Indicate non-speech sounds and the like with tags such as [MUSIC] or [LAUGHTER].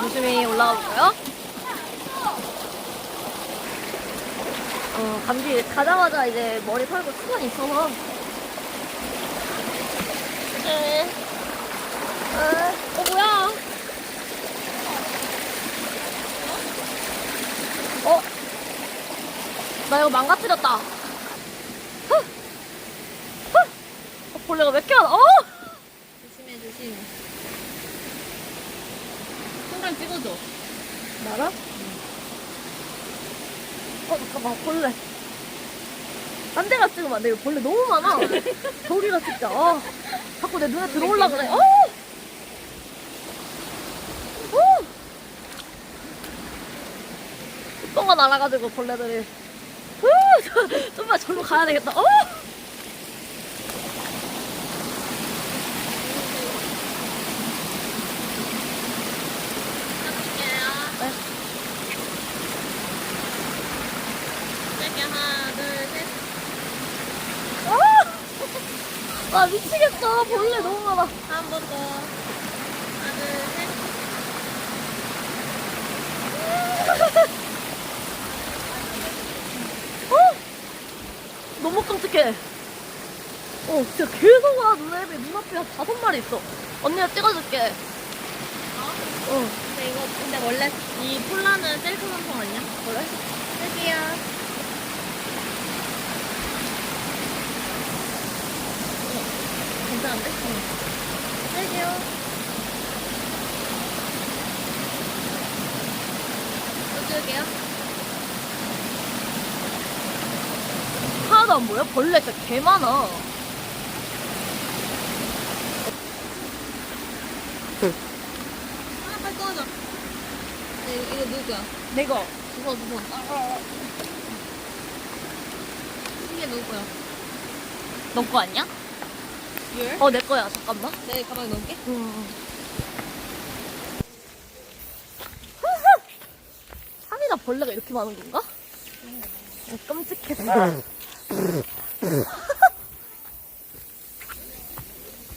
조심히 올라가 볼까요? 어, 감기 가자마자 이제 머리 털고 수건이 있어서. 에, 에, 어, 뭐야? 어? 나 이거 망가뜨렸다. 벌레가 몇 개가 나, 어! 조심해 조심. 손가락 찍어줘. 나라? 어, 잠깐만, 벌레. 딴 데가 찍으면 안 돼. 이거 벌레 너무 많아. [LAUGHS] 저기가 찍자. 아, 자꾸 내 눈에 들어올라 그래. 어! 어! 뚜껑가 날아가지고 벌레들이. 후! 저- [LAUGHS] 좀만 절로 가야 되겠다. 어! 하나 둘 셋. 아! 아, 미치겠어. 벌레 너무 많아. 한 번 더. 하나 둘 셋. [LAUGHS] 어? 너무 깜찍해. 어, 진짜 계속 와, 눈에 눈앞에 한 다섯 마리 있어. 언니가 찍어줄게. 어, 근데 이거 근데 원래 이 폴라는 셀프 선풍 아니야? 괜찮은데? 또 줄게요. 하나도 안 보여? 벌레 진짜 개 많아. 하나 빨리 꺼져. 네, 이거, 누구야? 내가. 두번 두 번. 이게 누구야? 너 거 아니야? 율? 어, 내 거야. 잠깐만. 내 가방에 넣을게. 음. 산이나 [LAUGHS] 벌레가 이렇게 많은 건가? 어, 깜찍해. [LAUGHS]